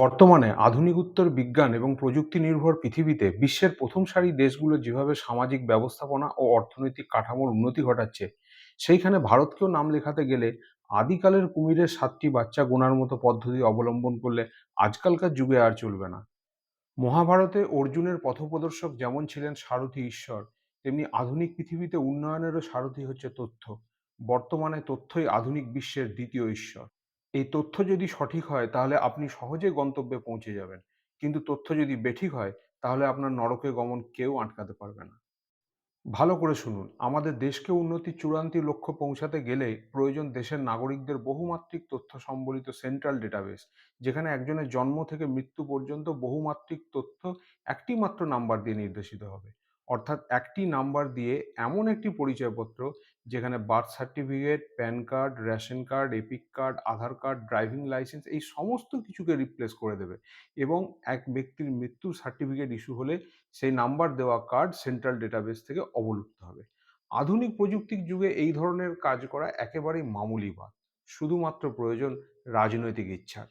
বর্তমানে আধুনিক উত্তর বিজ্ঞান এবং প্রযুক্তি নির্ভর পৃথিবীতে বিশ্বের প্রথম সারি দেশগুলো যেভাবে সামাজিক ব্যবস্থাপনা ও অর্থনৈতিক কাঠামোর উন্নতি ঘটাচ্ছে, সেইখানে ভারতকেও নাম লেখাতে গেলে আদিকালের কুমিরের সাতটি বাচ্চা গোনার মতো পদ্ধতি অবলম্বন করলে আজকালকার যুগে আর চলবে না। মহাভারতে অর্জুনের পথপ্রদর্শক যেমন ছিলেন সারথী ঈশ্বর, তেমনি আধুনিক পৃথিবীতে উন্নয়নেরও সারথি হচ্ছে তথ্য। বর্তমানে তথ্যই আধুনিক বিশ্বের দ্বিতীয় ঈশ্বর। এই তথ্য যদি সঠিক হয়, তাহলে আপনি সহজে গন্তব্যে পৌঁছে যাবেন। কিন্তু তথ্য যদি বেঠিক হয়, তাহলে আপনার নরকে গমন কেউ আটকাতে পারবে না। ভালো করে শুনুন, আমাদের দেশকে উন্নতির চূড়ান্ত লক্ষ্য পৌঁছাতে গেলে প্রয়োজন দেশের নাগরিকদের বহুমাত্রিক তথ্য সম্বলিত সেন্ট্রাল ডেটাবেস, যেখানে একজনের জন্ম থেকে মৃত্যু পর্যন্ত বহুমাত্রিক তথ্য একটি মাত্র নাম্বার দিয়ে নির্দেশিত হবে। অর্থাৎ একটি নাম্বার দিয়ে এমন একটি পরিচয়পত্র যেখানে birth certificate, PAN card, ration card, EPIC card, Aadhaar card, driving licence এই সমস্ত কিছুকে রিপ্লেস করে দেবে এবং এক ব্যক্তির মৃত্যুর সার্টিফিকেট ইস্যু হলে সেই নাম্বার দেওয়া কার্ড সেন্ট্রাল ডেটাবেস থেকে অবলুপ্ত হবে। আধুনিক প্রযুক্তির যুগে এই ধরনের কাজ করা একেবারেই মামুলি বাত শুধুমাত্র প্রয়োজন রাজনৈতিক ইচ্ছার।